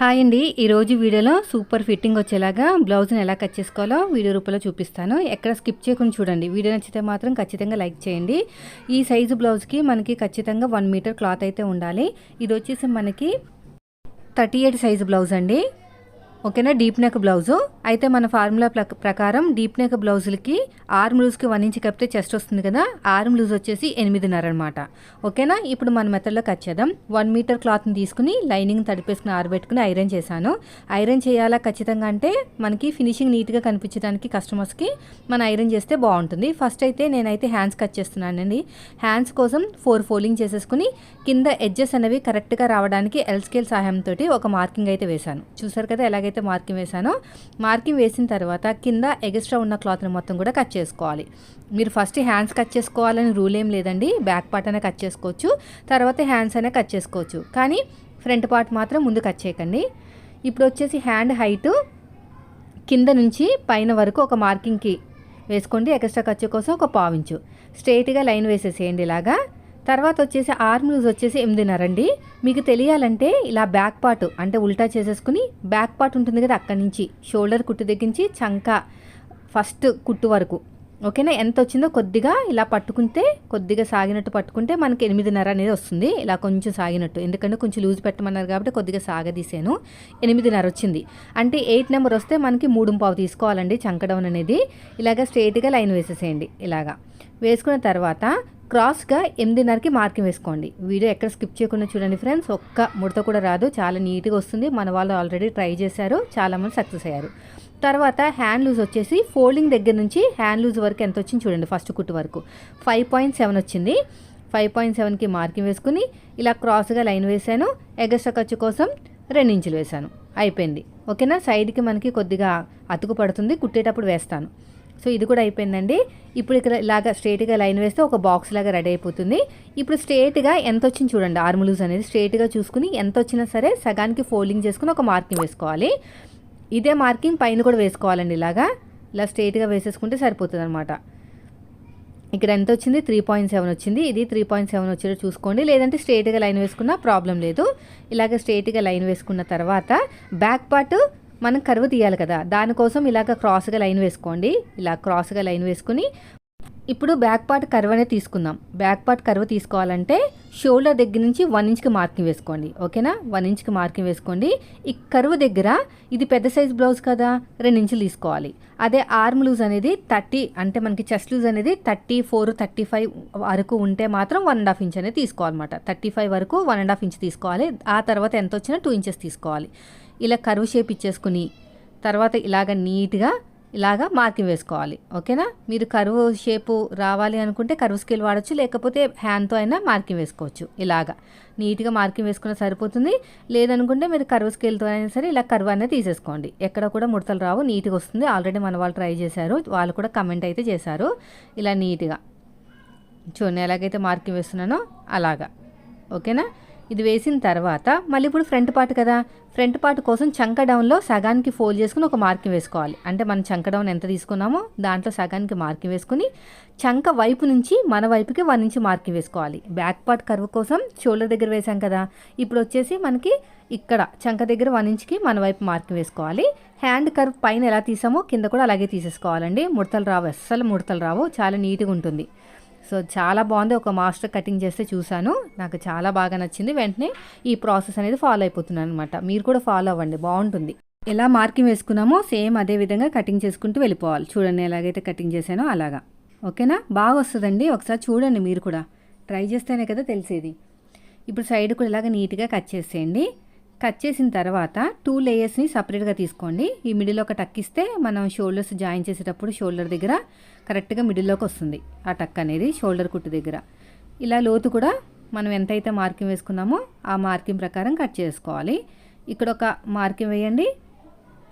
Hi అండి. ఈరోజు వీడియోలో సూపర్ ఫిట్టింగ్ వచ్చేలాగా బ్లౌజ్ని ఎలా కట్ చేసుకోవాలో వీడియో రూపంలో చూపిస్తాను. ఎక్కడ స్కిప్ చేయకుండా చూడండి. వీడియో నచ్చితే మాత్రం ఖచ్చితంగా లైక్ చేయండి. ఈ సైజు బ్లౌజ్కి మనకి ఖచ్చితంగా వన్ మీటర్ క్లాత్ అయితే ఉండాలి. ఇది వచ్చేసి మనకి థర్టీ ఎయిట్ సైజు బ్లౌజ్ అండి. ఓకేనా? Deep neck blouse. అయితే మన ఫార్ములా ప్రకారం డీప్ నెక్ బ్లౌజులకి ఆర్మ్ లూజ్కి వన్ ఇంచ్ కప్పితే చెస్ట్ వస్తుంది కదా? ఆర్మ్ లూజ్ వచ్చేసి ఎనిమిదిన్నర అనమాట ఓకేనా? ఇప్పుడు మన మెథడ్లో కట్ చేద్దాం. వన్ మీటర్ క్లాత్ని తీసుకుని లైనింగ్ తడిపేసుకుని ఆరబెట్టుకుని ఐరన్ చేశాను. ఐరన్ చేయాలా ఖచ్చితంగా అంటే మనకి ఫినిషింగ్ నీట్గా కనిపించడానికి కస్టమర్స్కి మనం ఐరన్ చేస్తే బాగుంటుంది. ఫస్ట్ అయితే నేనైతే హ్యాండ్స్ కట్ చేస్తున్నానండి. హ్యాండ్స్ కోసం ఫోర్ ఫోల్డింగ్ చేసేసుకుని కింద ఎడ్జెస్ అనేవి కరెక్ట్గా రావడానికి ఎల్ స్కేల్ సహాయంతో ఒక మార్కింగ్ అయితే వేశాను. చూసారు కదా ఎలాగైతే మార్కింగ్ వేశానో. మార్కింగ్ వేసిన తర్వాత కింద ఎగస్ట్రా ఉన్న క్లాత్ని మొత్తం కూడా కట్ చేసుకోవాలి. మీరు ఫస్ట్ హ్యాండ్స్ కట్ చేసుకోవాలని రూల్ ఏం లేదండి. బ్యాక్ పార్ట్ అనే కట్ చేసుకోవచ్చు. తర్వాత హ్యాండ్స్ అనే కట్ చేసుకోవచ్చు. కానీ ఫ్రంట్ పార్ట్ మాత్రం ముందు కట్ చేయకండి. ఇప్పుడు వచ్చేసి హ్యాండ్ హైటు కింద నుంచి పైన వరకు ఒక మార్కింగ్కి వేసుకోండి. ఎక్స్ట్రా ఖర్చు కోసం ఒక పావించు స్ట్రైట్గా లైన్ వేసేసేయండి ఇలాగా. తర్వాత వచ్చేసి ఆర్మ్ లూజ్ వచ్చేసి ఎనిమిదిన్నర అండి మీకు తెలియాలంటే ఇలా బ్యాక్ పార్ట్ అంటే ఉల్టా చేసేసుకుని బ్యాక్ పార్ట్ ఉంటుంది కదా అక్కడి నుంచి. షోల్డర్ కుట్టు దగ్గరించి చంక ఫస్ట్ కుట్టు వరకు. ఓకేనా? ఎంత వచ్చిందో కొద్దిగా ఇలా పట్టుకుంటే కొద్దిగా సాగినట్టు పట్టుకుంటే మనకి ఎనిమిదిన్నర అనేది వస్తుంది. ఇలా కొంచెం సాగినట్టు. ఎందుకంటే కొంచెం లూజ్ పెట్టమన్నారు కాబట్టి కొద్దిగా సాగదీసాను ఎనిమిదిన్నర వచ్చింది. అంటే ఎయిట్ నెంబర్ వస్తే మనకి మూడు పావు తీసుకోవాలండి చంకడౌన్ అనేది. ఇలాగ స్ట్రైట్గా లైన్ వేసేసేయండి. ఇలాగా. వేసుకున్న తర్వాత క్రాస్గా ఎనిమిదిన్నరకి మార్కింగ్ వేసుకోండి. వీడియో ఎక్కడ స్కిప్ చేయకుండా చూడండి ఫ్రెండ్స్. ఒక్క ముడత కూడా రాదు. చాలా నీట్గా వస్తుంది. మన వాళ్ళు ఆల్రెడీ ట్రై చేశారు. చాలామంది సక్సెస్ అయ్యారు. తర్వాత హ్యాండ్ లూజ్ వచ్చేసి ఫోల్డింగ్ దగ్గర నుంచి హ్యాండ్ లూజ్ వరకు ఎంత వచ్చింది చూడండి ఫస్ట్ కుట్టు వరకు. ఫైవ్ పాయింట్ సెవెన్ వచ్చింది. ఫైవ్ పాయింట్ సెవెన్కి మార్కింగ్ వేసుకుని ఇలా క్రాస్గా లైన్ వేసాను. ఎగస్ట్రా ఖర్చు కోసం రెండు ఇంచులు వేసాను. అయిపోయింది. ఓకేనా? సైడ్కి మనకి కొద్దిగా అతుకు పడుతుంది. కుట్టేటప్పుడు వేస్తాను. సో ఇది కూడా అయిపోయిందండి. ఇప్పుడు ఇక్కడ ఇలాగా స్ట్రేట్గా లైన్ వేస్తే ఒక బాక్స్ లాగా రెడీ అయిపోతుంది. ఇప్పుడు స్ట్రేట్గా ఎంత వచ్చింది చూడండి ఆర్మ్ అనేది స్ట్రేట్గా చూసుకుని ఎంత వచ్చినా సరే సగానికి ఫోల్డింగ్ చేసుకుని ఒక మార్కింగ్ వేసుకోవాలి. ఇదే మార్కింగ్ పైన కూడా వేసుకోవాలండి ఇలాగా. ఇలా స్ట్రేట్గా వేసేసుకుంటే సరిపోతుంది అనమాట ఇక్కడ ఎంత వచ్చింది త్రీ పాయింట్ సెవెన్ వచ్చింది. ఇది త్రీ పాయింట్ సెవెన్ వచ్చేటట్టు చూసుకోండి. లేదంటే స్ట్రేట్గా లైన్ వేసుకున్నా ప్రాబ్లం లేదు. ఇలాగ స్ట్రేట్గా లైన్ వేసుకున్న తర్వాత బ్యాక్ పార్ట్ మనం కరువు తీయాలి కదా. దానికోసం ఇలాగ క్రాస్గా లైన్ వేసుకోండి. ఇలా క్రాస్గా లైన్ వేసుకుని ఇప్పుడు బ్యాక్ పార్ట్ కర్వ్ అనేది తీసుకుందాం. బ్యాక్ పార్ట్ కర్వ్ తీసుకోవాలంటే షోల్డర్ దగ్గర నుంచి వన్ ఇంచ్కి మార్కింగ్ వేసుకోండి. ఓకేనా? వన్ ఇంచ్కి మార్కింగ్ వేసుకోండి. ఈ కరువు దగ్గర ఇది పెద్ద సైజ్ బ్లౌజ్ కదా? రెండు ఇంచులు తీసుకోవాలి. అదే ఆర్మ్ లూజ్ అనేది థర్టీ అంటే మనకి చెస్ట్ లూజ్ అనేది థర్టీ ఫోర్ థర్టీ ఫైవ్ వరకు ఉంటే మాత్రం వన్ అండ్ హాఫ్ ఇంచ్ అనేది తీసుకోవాలన్నమాట. థర్టీ ఫైవ్ వరకు వన్ అండ్ హాఫ్ ఇంచ్ తీసుకోవాలి. ఆ తర్వాత ఎంత వచ్చినా టూ ఇంచెస్ తీసుకోవాలి. ఇలా కరువు షేప్ ఇచ్చేసుకుని తర్వాత ఇలాగ నీట్గా ఇలాగా మార్కింగ్ వేసుకోవాలి. ఓకేనా? మీరు కరువు షేపు రావాలి అనుకుంటే కరువు స్కేల్ వాడచ్చు లేకపోతే హ్యాండ్తో అయినా మార్కింగ్ వేసుకోవచ్చు. ఇలాగా. నీట్గా మార్కింగ్ వేసుకున్న సరిపోతుంది. లేదనుకుంటే మీరు కరువు స్కేల్తో అయినా సరే ఇలా కరువు అనేది తీసేసుకోండి. ఎక్కడ కూడా ముడతలు రావు నీట్గా వస్తుంది. ఆల్రెడీ మన వాళ్ళు ట్రై చేశారు. వాళ్ళు కూడా కమెంట్ అయితే చేశారు. ఇలా నీట్గా. చూడండి ఎలాగైతే మార్కింగ్ వేస్తున్నానో అలాగా. ఓకేనా? ఇది వేసిన తర్వాత మళ్ళీ ఇప్పుడు ఫ్రంట్ పార్ట్ కదా. ఫ్రంట్ పార్ట్ కోసం చంక డౌన్లో సగానికి ఫోల్డ్ చేసుకుని ఒక మార్కింగ్ వేసుకోవాలి. అంటే మనం చంక డౌన్ ఎంత తీసుకున్నామో దాంట్లో సగానికి మార్కింగ్ వేసుకుని చంక వైపు నుంచి మన వైపుకి వన్ ఇంచ్ మార్కింగ్ వేసుకోవాలి. బ్యాక్ పార్ట్ కర్వ్ కోసం షోల్డర్ దగ్గర వేసాం కదా. ఇప్పుడు వచ్చేసి మనకి ఇక్కడ చంక దగ్గర వన్ ఇంచ్కి మన వైపు మార్కింగ్ వేసుకోవాలి. హ్యాండ్ కర్వ్ పైన ఎలా తీసామో కింద కూడా అలాగే తీసేసుకోవాలండి. ముడతలు రావు అస్సలు ముడతలు రావు. చాలా నీట్గా ఉంటుంది. సో చాలా బాగుంది. ఒక మాస్టర్ కటింగ్ చేస్తే చూశాను. నాకు చాలా బాగా నచ్చింది. వెంటనే ఈ ప్రాసెస్ అనేది ఫాలో అయిపోతున్నాను అనమాట మీరు కూడా ఫాలో అవ్వండి. బాగుంటుంది. ఎలా మార్కింగ్ వేసుకున్నామో సేమ్ అదే విధంగా కటింగ్ చేసుకుంటూ వెళ్ళిపోవాలి. చూడండి ఎలాగైతే కటింగ్ చేశానో అలాగా. ఓకేనా? బాగా వస్తుందండి. ఒకసారి చూడండి మీరు కూడా. ట్రై చేస్తేనే కదా తెలిసేది. ఇప్పుడు సైడ్ కూడా ఇలాగ నీట్గా కట్ చేసేయండి. కట్ చేసిన తర్వాత టూ లేయర్స్ని సపరేట్గా తీసుకోండి. ఈ మిడిల్ ఒక టక్ ఇస్తే మనం షోల్డర్స్ జాయిన్ చేసేటప్పుడు షోల్డర్ దగ్గర కరెక్ట్గా మిడిల్లోకి వస్తుంది. ఆ టక్ అనేది షోల్డర్ కుట్టు దగ్గర. ఇలా లోతు కూడా మనం ఎంతైతే మార్కింగ్ వేసుకున్నామో ఆ మార్కింగ్ ప్రకారం కట్ చేసుకోవాలి. ఇక్కడ ఒక మార్కింగ్ వేయండి.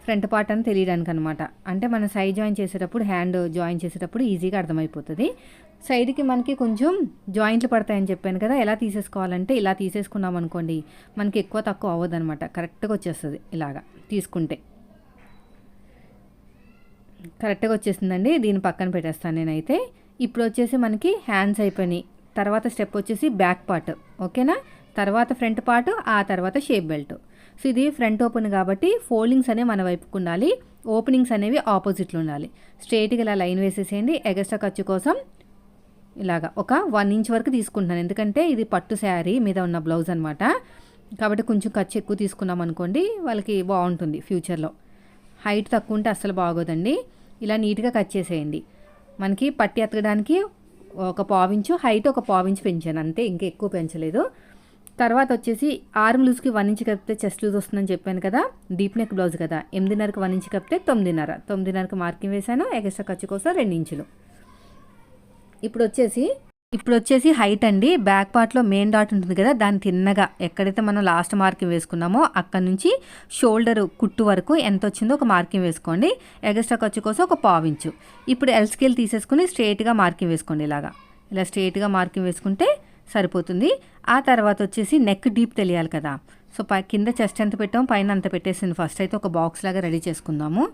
ఫ్రంట్ పార్ట్ అని తెలియడానికి అనమాట అంటే మనం సైడ్ జాయిన్ చేసేటప్పుడు హ్యాండ్ జాయిన్ చేసేటప్పుడు ఈజీగా అర్థమైపోతుంది. సైడ్కి మనకి కొంచెం జాయింట్లు పడతాయని చెప్పాను కదా ఎలా తీసేసుకోవాలంటే ఇలా తీసేసుకున్నాం అనుకోండి మనకి ఎక్కువ తక్కువ అవ్వదు అనమాట కరెక్ట్గా వచ్చేస్తుంది ఇలాగా తీసుకుంటే. కరెక్ట్గా వచ్చేసిందండి దీని పక్కన పెట్టేస్తాను నేనైతే. ఇప్పుడు వచ్చేసి మనకి హ్యాండ్స్ అయిపోయినాయి. తర్వాత స్టెప్ వచ్చేసి బ్యాక్ పార్ట్ ఓకేనా? తర్వాత ఫ్రంట్ పార్ట్ ఆ తర్వాత షేప్ బెల్ట్. సో ఇది ఫ్రంట్ ఓపెన్ కాబట్టి ఫోల్డింగ్స్ అనేవి మన వైపుకు ఉండాలి ఓపెనింగ్స్ అనేవి ఆపోజిట్లో ఉండాలి. స్ట్రైట్గా ఇలా లైన్ వేసేసేయండి ఎగస్ట్రా ఖర్చు కోసం ఇలాగా ఒక వన్ ఇంచ్ వరకు తీసుకుంటున్నాను. ఎందుకంటే ఇది పట్టు శారీ మీద ఉన్న బ్లౌజ్ అనమాట కాబట్టి కొంచెం ఖర్చు ఎక్కువ తీసుకున్నాం అనుకోండి వాళ్ళకి బాగుంటుంది ఫ్యూచర్లో. హైట్ తక్కువ ఉంటే అస్సలు బాగోదండి. ఇలా నీట్గా కట్ చేసేయండి. మనకి పట్టి ఎత్తడానికి ఒక పావించు హైట్ ఒక పావించు పెంచాను. అంతే ఇంకా ఎక్కువ పెంచలేదు. తర్వాత వచ్చేసి ఆర్మ్ లూజ్కి వన్ ఇంచ్ కప్పితే చెస్ట్ లూజ్ వస్తుందని చెప్పాను కదా డీప్ నెక్ బ్లౌజ్ కదా ఎనిమిదిన్నరకు వన్ ఇంచ్ కప్పితే తొమ్మిదిన్నర. తొమ్మిదిన్నరకు మార్కింగ్ వేశాను ఎక్స్ట్రా ఖర్చు కోసం రెండు ఇంచులు. ఇప్పుడు వచ్చేసి ఇప్పుడు వచ్చేసి హైట్ అండి బ్యాక్ పార్ట్లో మెయిన్ డాట్ ఉంటుంది కదా దాన్ని తిన్నగా ఎక్కడైతే మనం లాస్ట్ మార్కింగ్ వేసుకున్నామో అక్కడ నుంచి షోల్డర్ కుట్టు వరకు ఎంత వచ్చిందో ఒక మార్కింగ్ వేసుకోండి. ఎగస్ట్రా ఖర్చు కోసం ఒక పావించు ఇప్పుడు ఎల్ స్కేల్ తీసేసుకుని స్ట్రేట్గా మార్కింగ్ వేసుకోండి ఇలాగా. ఇలా స్ట్రేట్గా మార్కింగ్ వేసుకుంటే సరిపోతుంది. ఆ తర్వాత వచ్చేసి నెక్ డీప్ తెలియాలి కదా. సో పై కింద చెస్ట్ ఎంత పెట్టాము పైన అంత పెట్టేసింది ఫస్ట్ అయితే ఒక బాక్స్ లాగా రెడీ చేసుకుందాము.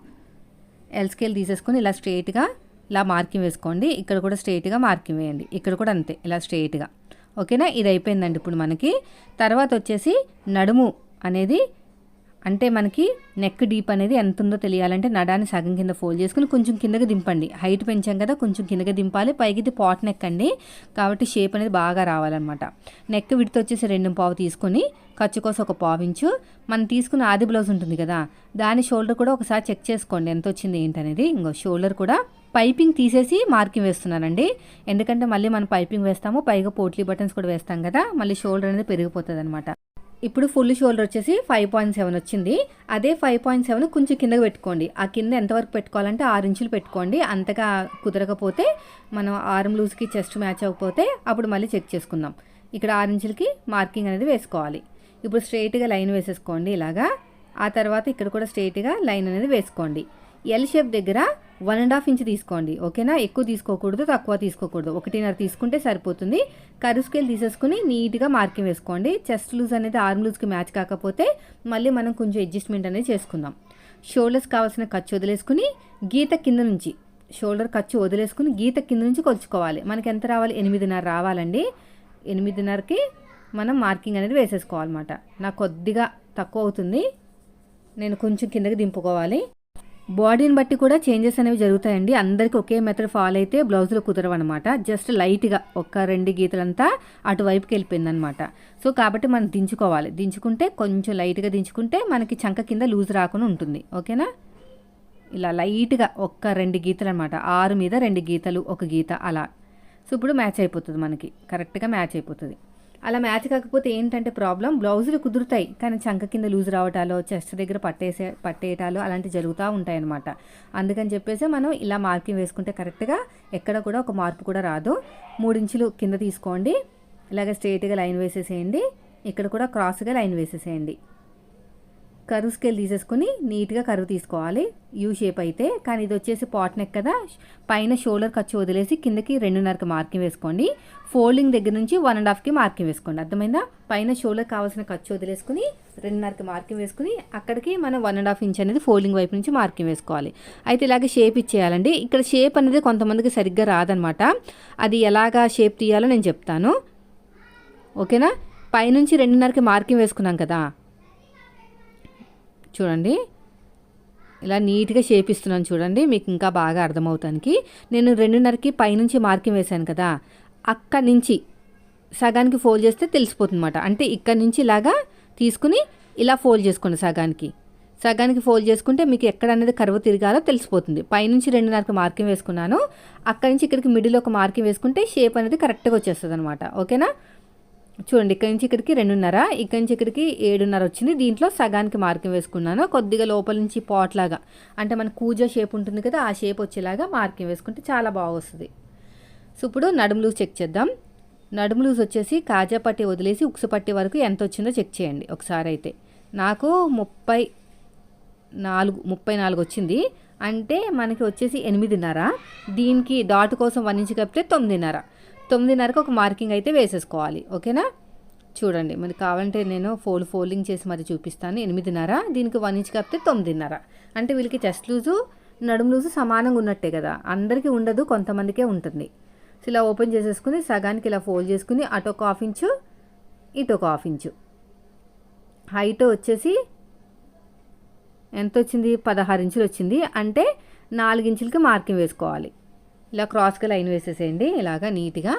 ఎల్ స్కేల్ తీసేసుకుని ఇలా స్ట్రేట్గా ఇలా మార్కింగ్ వేసుకోండి. ఇక్కడ కూడా స్ట్రైట్గా మార్కింగ్ వేయండి. ఇక్కడ కూడా అంతే ఇలా స్ట్రైట్గా ఓకేనా? ఇది అయిపోయిందండి ఇప్పుడు మనకి. తర్వాత వచ్చేసి నడుము అనేది అంటే మనకి నెక్ డీప్ అనేది ఎంత ఉందో తెలియాలంటే నడాన్ని సగం కింద ఫోల్డ్ చేసుకుని కొంచెం కిందకి దింపండి. హైట్ పెంచాం కదా కొంచెం కిందకి దింపాలి. పైకి ఇది పాట్ నెక్ అండి. కాబట్టి షేప్ అనేది బాగా రావాలన్నమాట. నెక్ విడితో వచ్చేసి రెండు పావు తీసుకొని ఖర్చు కోసం ఒక పావు ఇంచు. మనం తీసుకున్న ఆది బ్లౌజ్ ఉంటుంది కదా దాని షోల్డర్ కూడా ఒకసారి చెక్ చేసుకోండి. ఎంత వచ్చింది ఏంటనేది ఇంకో షోల్డర్ కూడా పైపింగ్ తీసేసి మార్కింగ్ వేస్తున్నానండి. ఎందుకంటే మళ్ళీ మనం పైపింగ్ వేస్తాము పైగా పోట్లీ బటన్స్ కూడా వేస్తాం కదా మళ్ళీ షోల్డర్ అనేది పెరిగిపోతుంది అనమాట ఇప్పుడు ఫుల్ షోల్డర్ వచ్చేసి ఫైవ్ పాయింట్ సెవెన్ వచ్చింది. అదే ఫైవ్ పాయింట్ సెవెన్ కొంచెం కిందకి పెట్టుకోండి. ఆ కింద ఎంతవరకు పెట్టుకోవాలంటే ఆరు ఇంచులు పెట్టుకోండి. అంతగా కుదరకపోతే మనం ఆర్మ్ లూజ్కి చెస్ట్ మ్యాచ్ అవ్వకపోతే అప్పుడు మళ్ళీ చెక్ చేసుకుందాం. ఇక్కడ ఆరు ఇంచులకి మార్కింగ్ అనేది వేసుకోవాలి. ఇప్పుడు స్ట్రైట్గా లైన్ వేసేసుకోండి ఇలాగా. ఆ తర్వాత ఇక్కడ కూడా స్ట్రైట్గా లైన్ అనేది వేసుకోండి. ఎల్ షేప్ దగ్గర వన్ అండ్ హాఫ్ ఇంచ్ తీసుకోండి ఓకేనా? ఎక్కువ తీసుకోకూడదు తక్కువ తీసుకోకూడదు. ఒకటిన్నర తీసుకుంటే సరిపోతుంది. కరువు స్కేల్ తీసేసుకుని నీట్గా మార్కింగ్ వేసుకోండి. చెస్ట్ లూజ్ అనేది ఆర్మ్ లూజ్కి మ్యాచ్ కాకపోతే మళ్ళీ మనం కొంచెం అడ్జస్ట్మెంట్ అనేది చేసుకుందాం. షోల్డర్స్ కావాల్సిన ఖర్చు వదిలేసుకుని గీత కింద నుంచి షోల్డర్ ఖర్చు వదిలేసుకుని గీత కింద నుంచి కొలుచుకోవాలి. మనకి ఎంత రావాలి? ఎనిమిదిన్నర రావాలండి. ఎనిమిదిన్నరకి మనం మార్కింగ్ అనేది వేసేసుకోవాలన్నమాట. నాకు కొద్దిగా తక్కువ అవుతుంది. నేను కొంచెం కిందకి దింపుకోవాలి. బాడీని బట్టి కూడా చేంజెస్ అనేవి జరుగుతాయండి. అందరికీ ఒకే మెథడ్ ఫాలో అయితే బ్లౌజులు కుదరవు అనమాట జస్ట్ లైట్గా ఒక్క రెండు గీతలంతా అటువైపుకి వెళ్ళిపోయింది అనమాట సో కాబట్టి మనం దించుకోవాలి. దించుకుంటే కొంచెం లైట్గా దించుకుంటే మనకి చంక కింద లూజ్ రాకుండా ఉంటుంది. ఓకేనా? ఇలా లైట్గా ఒక్క రెండు గీతలు అనమాట ఆరు మీద రెండు గీతలు ఒక గీత అలా. సో ఇప్పుడు మ్యాచ్ అయిపోతుంది మనకి. కరెక్ట్గా మ్యాచ్ అయిపోతుంది. అలా మ్యాచ్ కాకపోతే ఏంటంటే ప్రాబ్లం? బ్లౌజులు కుదురుతాయి కానీ చంక కింద లూజ్ రావటాలో చెస్ట్ దగ్గర పట్టేసే పట్టేయటాలు అలాంటివి జరుగుతూ ఉంటాయనమాట అందుకని చెప్పేసి మనం ఇలా మార్కింగ్ వేసుకుంటే కరెక్ట్గా ఎక్కడ కూడా ఒక మార్పు కూడా రాదు. మూడించులు కింద తీసుకోండి ఇలాగ స్ట్రేట్గా లైన్ వేసేసేయండి ఇక్కడ కూడా క్రాస్గా లైన్ వేసేసేయండి. కరువు స్కేల్ తీసేసుకుని నీట్గా కరువు తీసుకోవాలి. యూ షేప్ అయితే కానీ ఇది వచ్చేసి పాట్ నెక్ కదా పైన షోల్డర్ ఖర్చు వదిలేసి కిందకి రెండున్నరకి మార్కింగ్ వేసుకోండి. ఫోల్డింగ్ దగ్గర నుంచి వన్ అండ్ హాఫ్కి మార్కింగ్ వేసుకోండి. అర్థమైందా? పైన షోల్డర్ కావాల్సిన ఖర్చు వదిలేసుకుని రెండున్నరకి మార్కింగ్ వేసుకుని అక్కడికి మనం వన్ అండ్ హాఫ్ ఇంచ్ అనేది ఫోల్డింగ్ వైపు నుంచి మార్కింగ్ వేసుకోవాలి. అయితే ఇలాగే షేప్ ఇచ్చేయాలండి. ఇక్కడ షేప్ అనేది కొంతమందికి సరిగ్గా రాదనమాట. అది ఎలాగా షేప్ తీయాలో నేను చెప్తాను. ఓకేనా? పైనుంచి రెండున్నరకి మార్కింగ్ వేసుకున్నాం కదా. చూడండి. ఇలా నీట్గా షేప్ ఇస్తున్నాను చూడండి. మీకు ఇంకా బాగా అర్థమవుతానికి. నేను రెండున్నరకి పైనుంచి మార్కింగ్ వేశాను కదా. అక్కడి నుంచి సగానికి ఫోల్డ్ చేస్తే తెలిసిపోతుందన్నమాట. అంటే ఇక్కడ నుంచి ఇలాగా తీసుకుని ఇలా ఫోల్డ్ చేసుకోండి సగానికి. సగానికి ఫోల్డ్ చేసుకుంటే మీకు ఎక్కడ అనేది కరువు తిరగాలో తెలిసిపోతుంది. పైనుంచి రెండున్నరకు మార్కింగ్ వేసుకున్నాను. అక్కడి నుంచి ఇక్కడికి మిడిల్ ఒక మార్కింగ్ వేసుకుంటే షేప్ అనేది కరెక్ట్గా వచ్చేస్తుంది అనమాట ఓకేనా? చూడండి ఇక్కడి నుంచి ఇక్కడికి రెండున్నర ఇక్కడి నుంచి ఇక్కడికి ఏడున్నర వచ్చింది. దీంట్లో సగానికి మార్కింగ్ వేసుకున్నాను. కొద్దిగా లోపల నుంచి పాట్ లాగా అంటే మన కూజ షేప్ ఉంటుంది కదా ఆ షేప్ వచ్చేలాగా మార్కింగ్ వేసుకుంటే చాలా బాగొస్తుంది సో ఇప్పుడు నడుము లూజ్ చెక్ చేద్దాం. నడుము లూజ్ వచ్చేసి కాజా పట్టి వదిలేసి ఉక్సు పట్టి వరకు ఎంత వచ్చిందో చెక్ చేయండి ఒకసారి అయితే. నాకు ముప్పై నాలుగు ముప్పై నాలుగు వచ్చింది. అంటే మనకి వచ్చేసి ఎనిమిదిన్నర. దీనికి డాట్ కోసం వన్ ఇంచ్ కప్పితే తొమ్మిదిన్నర. తొమ్మిదిన్నరకు ఒక మార్కింగ్ అయితే వేసేసుకోవాలి ఓకేనా? చూడండి మరి కావాలంటే నేను ఫోల్డ్ ఫోల్డింగ్ చేసి మరి చూపిస్తాను. ఎనిమిదిన్నర దీనికి వన్ ఇంచ్ కప్పితే తొమ్మిదిన్నర. అంటే వీళ్ళకి చెస్ట్ లూజు నడుము లూజు సమానంగా ఉన్నట్టే కదా అందరికీ ఉండదు కొంతమందికే ఉంటుంది. సో ఇలా ఓపెన్ చేసేసుకుని సగానికి ఇలా ఫోల్డ్ చేసుకుని అటు ఒక హాఫ్ ఇంచు ఇటు ఒక హాఫ్ ఇంచు. హైట్ వచ్చేసి ఎంత వచ్చింది? పదహారు ఇంచులు వచ్చింది. అంటే నాలుగు ఇంచులకి మార్కింగ్ వేసుకోవాలి. ఇలా క్రాస్గా లైన్ వేసేసేయండి. ఇలాగా నీట్గా.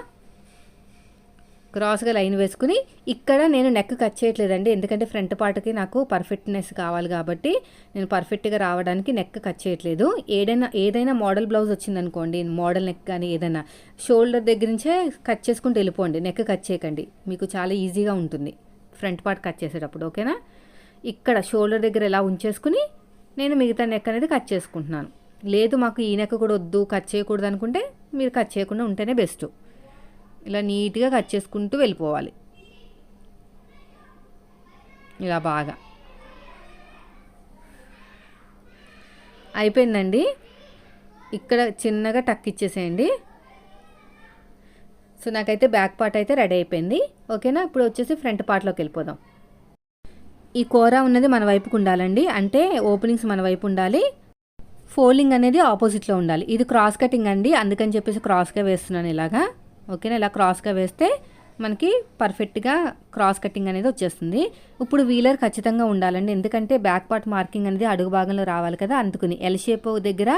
క్రాస్గా లైన్ వేసుకుని ఇక్కడ నేను నెక్ కట్ చేయట్లేదండి. ఎందుకంటే ఫ్రంట్ పార్ట్కి నాకు పర్ఫెక్ట్నెస్ కావాలి కాబట్టి నేను పర్ఫెక్ట్గా రావడానికి నెక్ కట్ చేయట్లేదు. ఏదైనా ఏదైనా మోడల్ బ్లౌజ్ వచ్చిందనుకోండి మోడల్ నెక్ కానీ ఏదైనా షోల్డర్ దగ్గర నుంచే కట్ చేసుకుంటూ వెళ్ళిపోండి. నెక్ కట్ చేయకండి. మీకు చాలా ఈజీగా ఉంటుంది. ఫ్రంట్ పార్ట్ కట్ చేసేటప్పుడు ఓకేనా? ఇక్కడ షోల్డర్ దగ్గర ఎలా ఉంచేసుకుని నేను మిగతా నెక్ అనేది కట్ చేసుకుంటున్నాను. లేదు మాకు ఈయనకు కూడా వద్దు కట్ చేయకూడదు అనుకుంటే మీరు కట్ చేయకుండా ఉంటేనే బెస్ట్ ఇలా నీట్గా కట్ చేసుకుంటూ వెళ్ళిపోవాలి. ఇలా బాగా. అయిపోయిందండి. ఇక్కడ చిన్నగా టక్ ఇచ్చేసేయండి. సో నాకైతే బ్యాక్ పార్ట్ అయితే రెడీ అయిపోయింది. ఓకేనా ఇప్పుడు వచ్చేసి ఫ్రంట్ పార్ట్లోకి వెళ్ళిపోదాం. ఈ కూర ఉన్నది మన వైపుకు ఉండాలండి. అంటే ఓపెనింగ్స్ మన వైపు ఉండాలి. ఫోల్డింగ్ అనేది ఆపోజిట్లో ఉండాలి. ఇది క్రాస్ కటింగ్ అండి. అందుకని చెప్పేసి క్రాస్గా వేస్తున్నాను ఇలాగా. ఓకేనా? ఇలా క్రాస్గా వేస్తే మనకి పర్ఫెక్ట్గా క్రాస్ కటింగ్ అనేది వచ్చేస్తుంది. ఇప్పుడు వీలర్ ఖచ్చితంగా ఉండాలండి. ఎందుకంటే బ్యాక్ పార్ట్ మార్కింగ్ అనేది అడుగు భాగంలో రావాలి కదా. అందుకుని ఎల్ షేప్ దగ్గర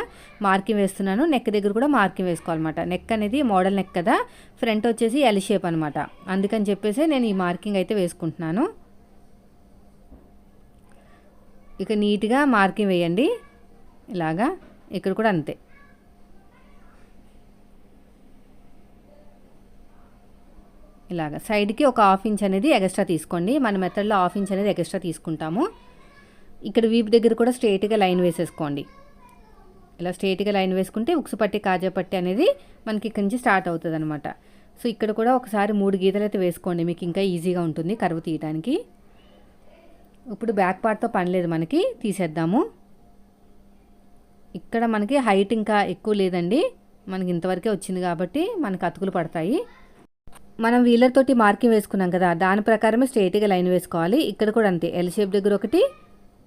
మార్కింగ్ వేస్తున్నాను. నెక్ దగ్గర కూడా మార్కింగ్ వేసుకోవాలన్నమాట. నెక్ అనేది మోడల్ నెక్ కదా. ఫ్రంట్ వచ్చేసి ఎల్ షేప్ అనమాట అందుకని చెప్పేసి నేను ఈ మార్కింగ్ అయితే వేసుకుంటున్నాను. ఇక నీట్గా మార్కింగ్ వేయండి. ఇలాగా ఇక్కడ కూడా అంతే. ఇలాగ సైడ్కి ఒక హాఫ్ ఇంచ్ అనేది ఎక్స్ట్రా తీసుకోండి. మన మెథడ్లో హాఫ్ ఇంచ్ అనేది ఎక్స్ట్రా తీసుకుంటాము. ఇక్కడ వీపు దగ్గర కూడా స్ట్రైట్గా లైన్ వేసేసుకోండి. ఇలా స్ట్రైట్గా లైన్ వేసుకుంటే ఉక్సు పట్టి కాజా పట్టి అనేది మనకి ఇక్కడి నుంచి స్టార్ట్ అవుతుంది అనమాట సో ఇక్కడ కూడా ఒకసారి మూడు గీతలు అయితే వేసుకోండి. మీకు ఇంకా ఈజీగా ఉంటుంది కరువు తీయడానికి ఇప్పుడు బ్యాక్ పార్ట్తో పని లేదు మనకి. తీసేద్దాము. ఇక్కడ మనకి హైట్ ఇంకా ఎక్కువ లేదండి. మనకి ఇంతవరకే వచ్చింది కాబట్టి మనకి అతుకులు పడతాయి. మనం వీలర్ తోటి మార్కింగ్ వేసుకున్నాం కదా దాని ప్రకారమే స్ట్రైట్గా లైన్ వేసుకోవాలి. ఇక్కడ కూడా అంతే ఎల్ షేప్ దగ్గర ఒకటి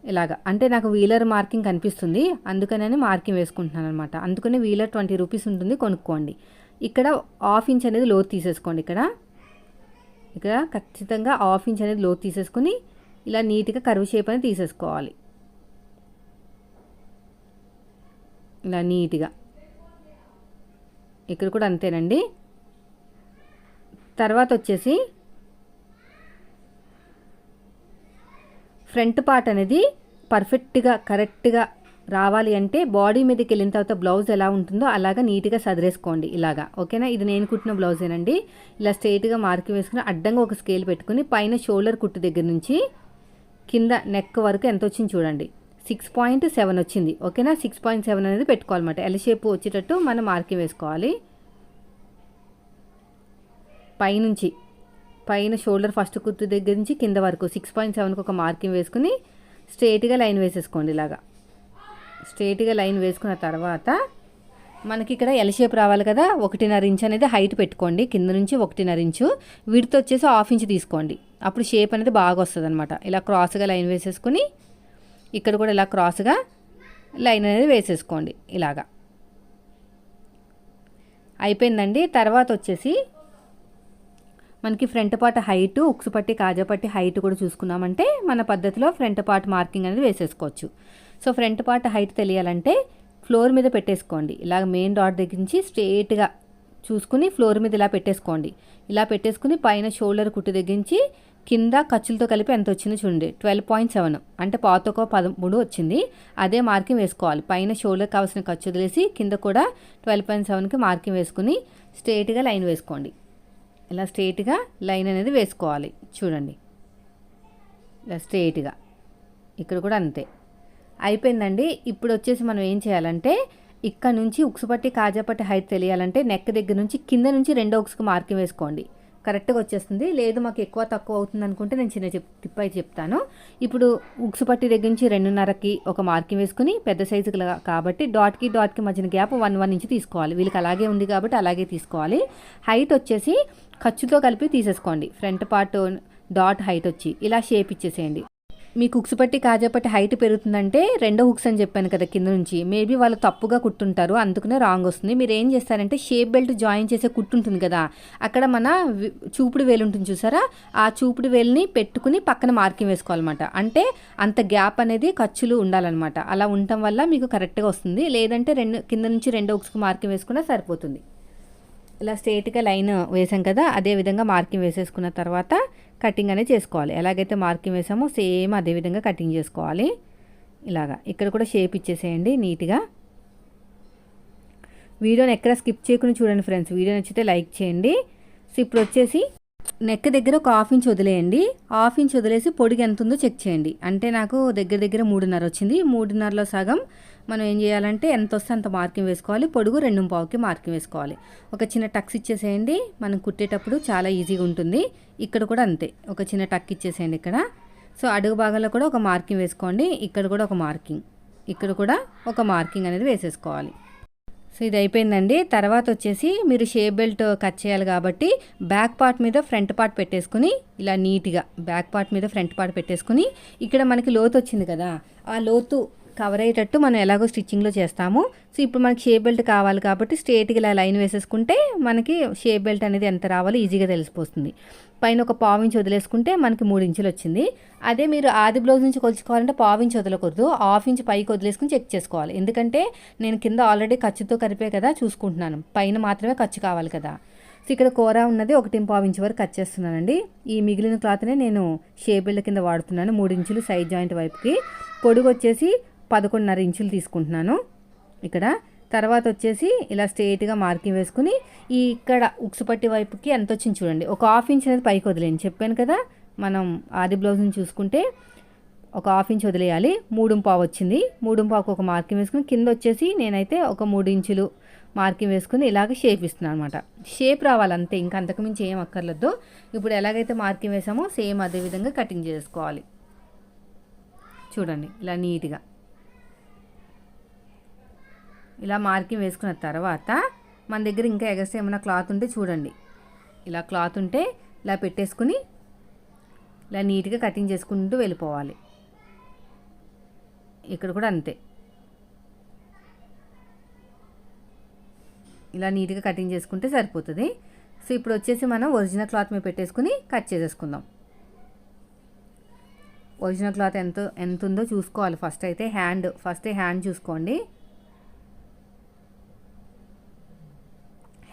ఇలాగా. అంటే నాకు వీలర్ మార్కింగ్ కనిపిస్తుంది అందుకనే మార్కింగ్ వేసుకుంటున్నాను అనమాట అందుకనే వీలర్ ట్వంటీ రూపీస్ ఉంటుంది కొనుక్కోండి. ఇక్కడ హాఫ్ ఇంచ్ అనేది లోతు తీసేసుకోండి ఇక్కడ. ఇక్కడ ఖచ్చితంగా హాఫ్ ఇంచ్ అనేది లోతు తీసేసుకుని ఇలా నీట్గా కరువు షేప్ అనేది తీసేసుకోవాలి. ఇలా నీట్గా. ఇక్కడ కూడా అంతేనండి. తర్వాత వచ్చేసి ఫ్రంట్ పార్ట్ అనేది పర్ఫెక్ట్గా కరెక్ట్గా రావాలి అంటే బాడీ మీదకి వెళ్ళిన తర్వాత బ్లౌజ్ ఎలా ఉంటుందో అలాగా నీట్గా సదిరేసుకోండి ఇలాగా. ఓకేనా? ఇది నేను కుట్టిన బ్లౌజేనండి. ఇలా స్ట్రైట్గా మార్కి వేసుకుని అడ్డంగా ఒక స్కేల్ పెట్టుకుని పైన షోల్డర్ కుట్టు దగ్గర నుంచి కింద నెక్ వరకు ఎంత వచ్చింది చూడండి. సిక్స్ పాయింట్ సెవెన్ వచ్చింది. ఓకేనా? సిక్స్ పాయింట్ సెవెన్ అనేది పెట్టుకోవాలన్నమాట. ఎల్ షేప్ వచ్చేటట్టు మనం మార్కింగ్ వేసుకోవాలి. పైనుంచి. పైన షోల్డర్ ఫస్ట్ కుర్తు దగ్గర నుంచి కింద వరకు సిక్స్ పాయింట్ సెవెన్కి ఒక మార్కింగ్ వేసుకుని స్ట్రేట్గా లైన్ వేసేసుకోండి ఇలాగా. స్ట్రేట్గా లైన్ వేసుకున్న తర్వాత మనకి ఇక్కడ ఎల్ షేప్ రావాలి కదా? ఒకటిన్నర ఇంచ్ అనేది హైట్ పెట్టుకోండి. కింద నుంచి ఒకటిన్నర ఇంచు. వీటితో వచ్చేసి హాఫ్ ఇంచ్ తీసుకోండి. అప్పుడు షేప్ అనేది బాగా వస్తుంది అనమాట ఇలా క్రాస్గా లైన్ వేసేసుకుని ఇక్కడ కూడా ఇలా క్రాస్గా లైన్ అనేది వేసేసుకోండి ఇలాగా. అయిపోయిందండి. తర్వాత వచ్చేసి మనకి ఫ్రంట్ పార్ట్ హైట్ ఉక్సు పట్టి కాజా పట్టి హైట్ కూడా చూసుకున్నామంటే మన పద్ధతిలో ఫ్రంట్ పార్ట్ మార్కింగ్ అనేది వేసేసుకోవచ్చు. సో ఫ్రంట్ పార్ట్ హైట్ తెలియాలంటే ఫ్లోర్ మీద పెట్టేసుకోండి. ఇలాగ మెయిన్ డాట్ దగ్గర నుంచి స్ట్రేట్గా చూసుకుని ఫ్లోర్ మీద ఇలా పెట్టేసుకోండి. ఇలా పెట్టేసుకుని పైన షోల్డర్ కుట్టు దగ్గర నుంచి కింద ఖర్చులతో కలిపి ఎంత వచ్చిందో చూడండి. Twelve point seven. అంటే పాతకో పదమూడు వచ్చింది. అదే మార్కింగ్ వేసుకోవాలి. పైన షోల్డర్ కావాల్సిన ఖర్చు వదిలేసి కింద కూడా ట్వెల్వ్ పాయింట్ సెవెన్కి మార్కింగ్ వేసుకుని స్ట్రేట్గా లైన్ వేసుకోండి. ఇలా స్ట్రేట్గా లైన్ అనేది వేసుకోవాలి. చూడండి. ఇలా స్ట్రేట్గా. ఇక్కడ కూడా అంతే. అయిపోయిందండి. ఇప్పుడు వచ్చేసి మనం ఏం చేయాలంటే ఇక్కడ నుంచి ఉక్సుపట్టి కాజాపట్టి హైట్ తెలియాలంటే నెక్ దగ్గర నుంచి కింద నుంచి రెండో ఉక్సుకు మార్కింగ్ వేసుకోండి. కరెక్ట్గా వచ్చేస్తుంది. లేదు మాకు ఎక్కువ తక్కువ అవుతుంది అనుకుంటే నేను చిన్న చెప్ టిప్ అయితే చెప్తాను. ఇప్పుడు ఉక్సుపట్టి దగ్గర నుంచి రెండున్నరకి ఒక మార్కింగ్ వేసుకుని పెద్ద సైజు కాబట్టి డాట్కి డాట్కి మధ్యన గ్యాప్ వన్ వన్ ఇంచ్ తీసుకోవాలి. వీళ్ళకి అలాగే ఉంది కాబట్టి అలాగే తీసుకోవాలి. హైట్ వచ్చేసి ఖర్చుతో కలిపి తీసేసుకోండి. ఫ్రంట్ పార్ట్ డాట్ హైట్ వచ్చి ఇలా షేప్ ఇచ్చేసేయండి. మీకు హుక్స్ పట్టి కాజాపట్టి హైట్ పెరుగుతుందంటే రెండో హుక్స్ అని చెప్పాను కదా కింద నుంచి. మేబీ వాళ్ళు తప్పుగా కుట్టుంటారు అందుకనే రాంగ్ వస్తుంది. మీరు ఏం చేస్తారంటే షేప్ బెల్ట్ జాయిన్ చేసే కుట్టు ఉంటుంది కదా అక్కడ మన చూపుడు వేలు ఉంటుంది చూసారా? ఆ చూపుడు వేలుని పెట్టుకుని పక్కన మార్కింగ్ వేసుకోవాలన్నమాట. అంటే అంత గ్యాప్ అనేది ఖర్చులు ఉండాలన్నమాట. అలా ఉండటం వల్ల మీకు కరెక్ట్గా వస్తుంది. లేదంటే రెండు కింద నుంచి రెండో హుక్స్కి మార్కింగ్ వేసుకున్నా సరిపోతుంది. ఇలా స్ట్రేట్గా లైన్ వేసాం కదా అదే విధంగా మార్కింగ్ వేసేసుకున్న తర్వాత కటింగ్ అనేది చేసుకోవాలి. ఎలాగైతే మార్కింగ్ వేసామో సేమ్ అదే విధంగా కటింగ్ చేసుకోవాలి. ఇలాగా. ఇక్కడ కూడా షేప్ ఇచ్చేసేయండి నీట్గా. వీడియోని ఎక్కడ స్కిప్ చేయకుండా చూడండి ఫ్రెండ్స్. వీడియో నచ్చితే లైక్ చేయండి. సో ఇప్పుడు వచ్చేసి నెక్ దగ్గర ఒక హాఫ్ ఇంచ్ వదిలేయండి. హాఫ్ ఇంచ్ వదిలేసి పొడిగి ఎంత ఉందో చెక్ చేయండి. అంటే నాకు దగ్గర దగ్గర మూడున్నర వచ్చింది. మూడున్నరలో సగం మనం ఏం చేయాలంటే ఎంత వస్తే అంత మార్కింగ్ వేసుకోవాలి. పొడుగు రెండు పావుకి మార్కింగ్ వేసుకోవాలి. ఒక చిన్న టక్స్ ఇచ్చేసేయండి. మనం కుట్టేటప్పుడు చాలా ఈజీగా ఉంటుంది. ఇక్కడ కూడా అంతే. ఒక చిన్న టక్ ఇచ్చేసేయండి ఇక్కడ. సో అడుగు భాగంలో కూడా ఒక మార్కింగ్ వేసుకోండి. ఇక్కడ కూడా ఒక మార్కింగ్. ఇక్కడ కూడా ఒక మార్కింగ్ అనేది వేసేసుకోవాలి. సో ఇది అయిపోయిందండి. తర్వాత వచ్చేసి మీరు షేప్ బెల్ట్ కట్ చేయాలి కాబట్టి బ్యాక్ పార్ట్ మీద ఫ్రంట్ పార్ట్ పెట్టేసుకుని ఇలా నీట్గా బ్యాక్ పార్ట్ మీద ఫ్రంట్ పార్ట్ పెట్టేసుకుని ఇక్కడ మనకి లోతు వచ్చింది కదా. ఆ లోతు కవర్ అయ్యేటట్టు మనం ఎలాగో స్టిచ్చింగ్లో చేస్తాము. సో ఇప్పుడు మనకి షేప్ బెల్ట్ కావాలి కాబట్టి స్ట్రేట్గా ఇలా లైన్ వేసేసుకుంటే మనకి షేప్ బెల్ట్ అనేది ఎంత రావాలో ఈజీగా తెలిసిపోతుంది. పైన ఒక పావు ఇంచ్ వదిలేసుకుంటే మనకి మూడు ఇంచులు వచ్చింది. అదే మీరు ఆది బ్లౌజ్ నుంచి కొలుచుకోవాలంటే పావు ఇంచ్ వదలకూడదు. హాఫ్ ఇంచ్ పైకి వదిలేసుకుని చెక్ చేసుకోవాలి. ఎందుకంటే నేను కింద ఆల్రెడీ ఖర్చుతో కలిపే కదా చూసుకుంటున్నాను. పైన మాత్రమే ఖర్చు కావాలి కదా. సో ఇక్కడ కూర ఉన్నది ఒకటి పావు ఇంచు వరకు కట్ చేస్తున్నానండి. ఈ మిగిలిన క్లాత్నే నేను షేప్ బెల్ట్ కింద వాడుతున్నాను మూడు ఇంచులు సైడ్ జాయింట్ వైపుకి. పొడుగు వచ్చేసి పదకొండున్నర ఇంచులు తీసుకుంటున్నాను. ఇక్కడ తర్వాత వచ్చేసి ఇలా స్ట్రేట్గా మార్కింగ్ వేసుకుని ఈ ఇక్కడ ఉక్సుపట్టి వైపుకి ఎంత వచ్చింది చూడండి. ఒక హాఫ్ ఇంచ్ అనేది పైకి వదిలేయండి. చెప్పాను కదా మనం ఆది బ్లౌజ్ని చూసుకుంటే ఒక హాఫ్ ఇంచ్ వదిలేయాలి. మూడుంపావు వచ్చింది. మూడుంపావుకు ఒక మార్కింగ్ వేసుకుని కింద వచ్చేసి నేనైతే ఒక మూడు ఇంచులు మార్కింగ్ వేసుకుని ఇలాగ షేప్ ఇస్తున్నాను అనమాట షేప్ రావాలి అంతే ఇంకా అంతకుమించి ఏం అక్కర్లేదు ఇప్పుడు ఎలాగైతే మార్కింగ్ వేసామో సేమ్ అదే విధంగా కటింగ్ చేసుకోవాలి. చూడండి ఇలా నీట్గా ఇలా మార్కింగ్ వేసుకున్న తర్వాత మన దగ్గర ఇంకా ఎగస్ట్రా ఏమైనా క్లాత్ ఉంటే చూడండి. ఇలా క్లాత్ ఉంటే ఇలా పెట్టేసుకుని ఇలా నీట్గా కటింగ్ చేసుకుంటూ వెళ్ళిపోవాలి. ఇక్కడ కూడా అంతే. ఇలా నీట్గా కటింగ్ చేసుకుంటే సరిపోతుంది. సో ఇప్పుడు వచ్చేసి మనం ఒరిజినల్ క్లాత్ మీద పెట్టేసుకుని కట్ చేసేసుకుందాం. ఒరిజినల్ క్లాత్ ఎంత ఎంత ఉందో చూసుకోవాలి. ఫస్ట్ అయితే హ్యాండ్ ఫస్ట్ హ్యాండ్ చూసుకోండి.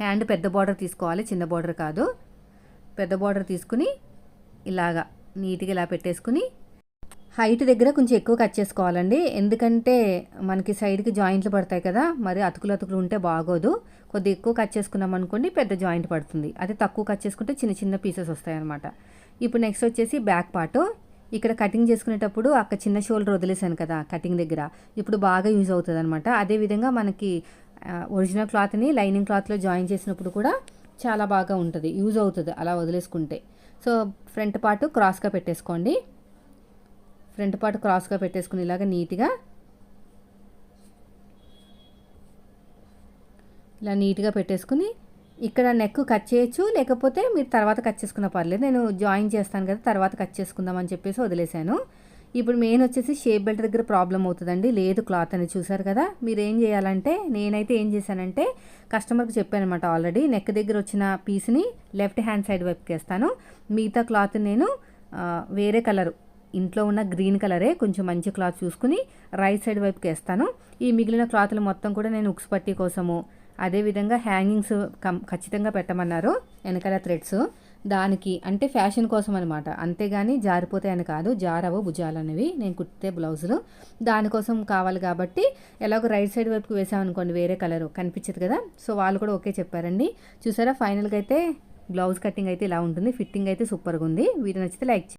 హ్యాండ్ పెద్ద బార్డర్ తీసుకోవాలి చిన్న బార్డర్ కాదు. పెద్ద బార్డర్ తీసుకుని ఇలాగా నీట్గా ఇలా పెట్టేసుకుని హైట్ దగ్గర కొంచెం ఎక్కువ కట్ చేసుకోవాలండి. ఎందుకంటే మనకి సైడ్కి జాయింట్లు పడతాయి కదా మరి అతుకులు అతుకులు ఉంటే బాగోదు. కొద్ది ఎక్కువ కట్ చేసుకున్నాం అనుకోండి పెద్ద జాయింట్ పడుతుంది. అదే తక్కువ కట్ చేసుకుంటే చిన్న చిన్న పీసెస్ వస్తాయి అనమాట ఇప్పుడు నెక్స్ట్ వచ్చేసి బ్యాక్ పార్ట్. ఇక్కడ కటింగ్ చేసుకునేటప్పుడు అక్కడ చిన్న షోల్డర్ వదిలేసాను కదా కటింగ్ దగ్గర. ఇప్పుడు బాగా యూజ్ అవుతుంది అనమాట అదేవిధంగా మనకి ఒరిజినల్ క్లాత్ని లైనింగ్ క్లాత్లో జాయిన్ చేసినప్పుడు కూడా చాలా బాగా ఉంటుంది యూజ్ అవుతుంది అలా వదిలేసుకుంటే. సో ఫ్రంట్ పార్ట్ క్రాస్గా పెట్టేసుకోండి. ఫ్రంట్ పార్ట్ క్రాస్గా పెట్టేసుకుని ఇలాగ నీట్గా ఇలా నీట్గా పెట్టేసుకుని ఇక్కడ నెక్ కట్ చేయొచ్చు లేకపోతే మీరు తర్వాత కట్ చేసుకున్న పర్లేదు. నేను జాయిన్ చేస్తాను కదా తర్వాత కట్ చేసుకుందాం అని చెప్పేసి వదిలేశాను. ఇప్పుడు మెయిన్ వచ్చేసి షేప్ బెల్ట్ దగ్గర ప్రాబ్లం అవుతుందండి. లేదు క్లాత్ అని చూసారు కదా. మీరు ఏం చేయాలంటే నేనైతే ఏం చేశానంటే కస్టమర్కి చెప్పాను అనమాట ఆల్రెడీ నెక్ దగ్గర వచ్చిన పీస్ని లెఫ్ట్ హ్యాండ్ సైడ్ వైపుకి వేస్తాను. మిగతా క్లాత్ నేను వేరే కలరు ఇంట్లో ఉన్న గ్రీన్ కలరే కొంచెం మంచి క్లాత్ చూసుకుని రైట్ సైడ్ వైపుకి వేస్తాను. ఈ మిగిలిన క్లాత్లు మొత్తం కూడా నేను ఉక్స్ పట్టి కోసము అదేవిధంగా హ్యాంగింగ్స్ కం ఖచ్చితంగా పెట్టమన్నారు. వెనకాల థ్రెడ్స్ దానికి అంటే ఫ్యాషన్ కోసం అనమాట అంతేగాని జారిపోతాయని కాదు జారవు భుజాలు అనేవి నేను కుట్టే బ్లౌజులు. దానికోసం కావాలి కాబట్టి ఎలాగో రైట్ సైడ్ వైపుకి వేసామనుకోండి వేరే కలర్ కనిపించదు కదా. సో వాళ్ళు కూడా ఓకే చెప్పారండి. చూసారా ఫైనల్గా అయితే బ్లౌజ్ కటింగ్ అయితే ఇలా ఉంటుంది. ఫిట్టింగ్ అయితే సూపర్గా ఉంది. వీడియో నచ్చితే లైక్